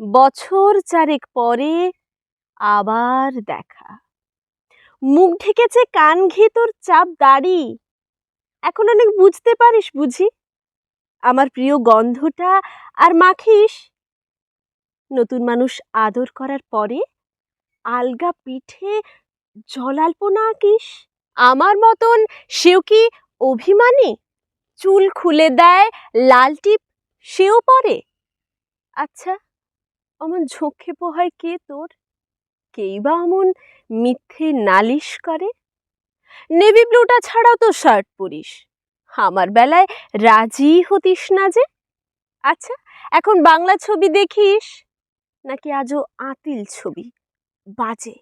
বছর চারেক পরে আবার দেখা। মুখ ঢেকেছে কান ঘি তোর চাপ দাড়ি। এখন অনেক বুঝতে পারিস বুঝি? আমার প্রিয় গন্ধটা আর মাখিস? নতুন মানুষ আদর করার পরে আলগা পিঠে জলাল্পনা আঁকিস? আমার মতন সেও কি অভিমানী? চুল খুলে দেয় লাল টিপ, সেও পরে। আচ্ছা। অমন ঝোঁকে পোহায় কে তোর? কেই বা অমন মিথ্যে নালিশ করে? নেভি ব্লুটা ছাড়াও তো শার্ট পরিস। আমার বেলায় রাজি হতিস না যে? আচ্ছা এখন বাংলা ছবি দেখিস? নাকি আজও আতিল ছবি? বাজে।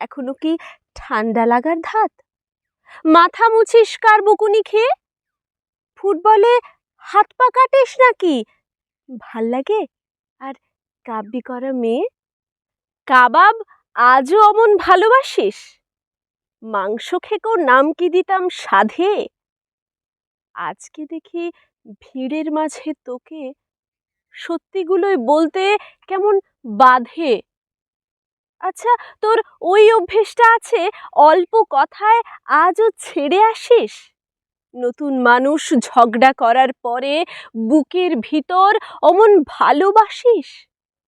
এখনও কি ঠান্ডা লাগার ধাত? মাথা মুছিস কার বকুনি খেয়ে? ফুটবলে হাত পা কাটিস নাকি? ভালো লাগে? আর কাব্যি করা মেয়ে? কাবাব আজও অমন ভালোবাসিস? মাংস খেকোর নাম কি দিতাম সাধে? আজকে দেখি ভিড়ের মাঝে তোকে সত্যিগুলোই বলতে কেমন বাধে। আচ্ছা তোর ওই অভ্যেসটা আছে, অল্প কথায় আজও ছেড়ে আসিস? নতুন মানুষ ঝগড়া করার পরে বুকের ভিতর অমন ভালোবাসিস?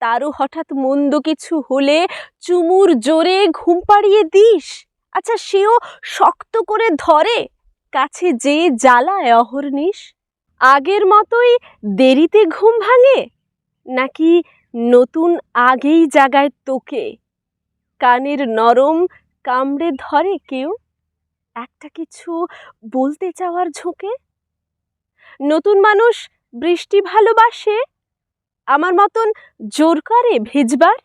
তারও হঠাৎ মন্দ কিছু হলে চুমুর জোরে ঘুম পাড়িয়ে দিস। আচ্ছা সেও শক্ত করে ধরে। কাছে যে জ্বালায় অহর্নিশ, আগের মতোই দেরিতে ঘুম ভাঙে? নাকি নতুন আগেই জাগায় তোকে? কানের নরম কামড়ে ধরে কেউ? একটা কিছু বলতে চাওয়ার ঝোঁকে? নতুন মানুষ বৃষ্টি ভালোবাসে? আমার মতন জোর করে ভেজবার?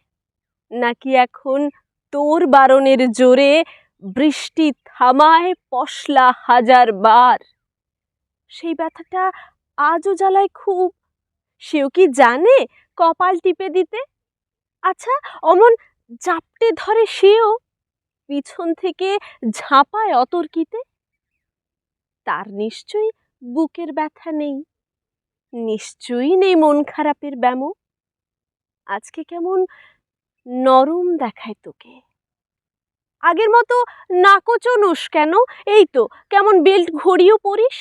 নাকি এখন তোর বারণের জোরে বৃষ্টি থামায় পশলা হাজার বার? সেই ব্যথাটা আজও জ্বালায় খুব। সেও কি জানে কপাল টিপে দিতে? আচ্ছা অমন জাপটে ধরে সেও পিছন থেকে ঝাঁপায় অতর্কিতে? তার নিশ্চয়ই বুকের ব্যথা নেই। নিশ্চয়ই নেই মন খারাপের ব্যামো। আজকে কেমন নরম দেখায় তোকে। আগের মতো নাকোচনোস কেন? এই তো, কেমন বেল্ট ঘড়িও পরিস?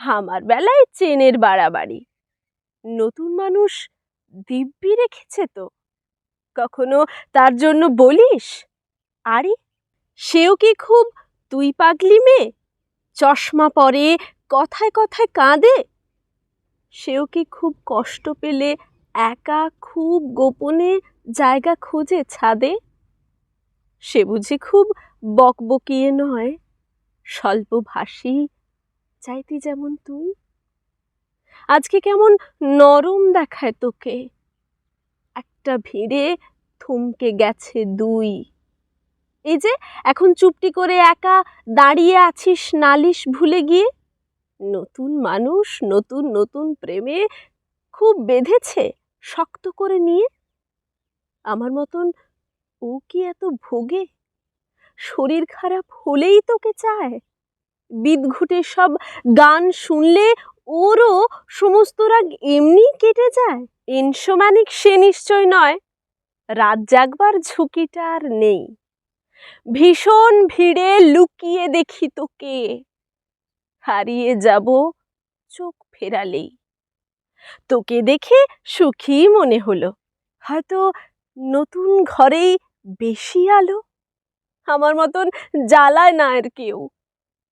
আমার বেলায় চেনের বাড়াবাড়ি। নতুন মানুষ দিব্যি রেখেছে তো। কখনো তার জন্য বলিস? আরে, সেও কি খুব তুই পাগলি মেয়ে? চশমা পরে কথায় কথায় কাঁদে? সেও কি খুব কষ্ট পেলে একা খুব গোপনে জায়গা খোঁজে ছাদে? সে বুঝি খুব বকবকিয়ে নয় স্বল্প স্বল্পভাষী, চাইতি যেমন তুই। আজকে কেমন নরম দেখায় তোকে। একটা ভিড়ে থমকে গেছে দুই। এই যে, এখন চুপটি করে একা দাঁড়িয়ে আছিস নালিশ ভুলে গিয়ে? নতুন মানুষ, নতুন নতুন প্রেমে খুব বেঁধেছে, শক্ত করে নিয়ে? আমার মতন ও কি এত ভোগে? শরীর খারাপ হলেই তোকে চায়? বিদঘুটে সব গান শুনলে ওরও সমস্ত রাগ এমনি কেটে যায়? ইনসোম্যানিক সে নিশ্চয় নয়। রাত জাগবার ঝুঁকিটা আর নেই। ভীষণ ভিড়ে লুকিয়ে দেখি তোকে। হারিয়ে যাব, চোখ ফেরালেই। তোকে দেখে সুখী মনে হলো। হয়তো নতুন ঘরেই বেশি আলো। আমার মতন জ্বালায় না আর কেউ।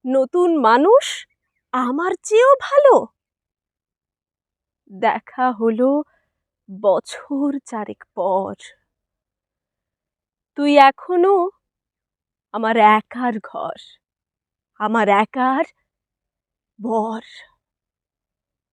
নতুন মানুষ আমার চেয়েও ভালো। দেখা হলো বছর চারেক পর। তুই এখনও আমার একার ঘর। আমার একার বর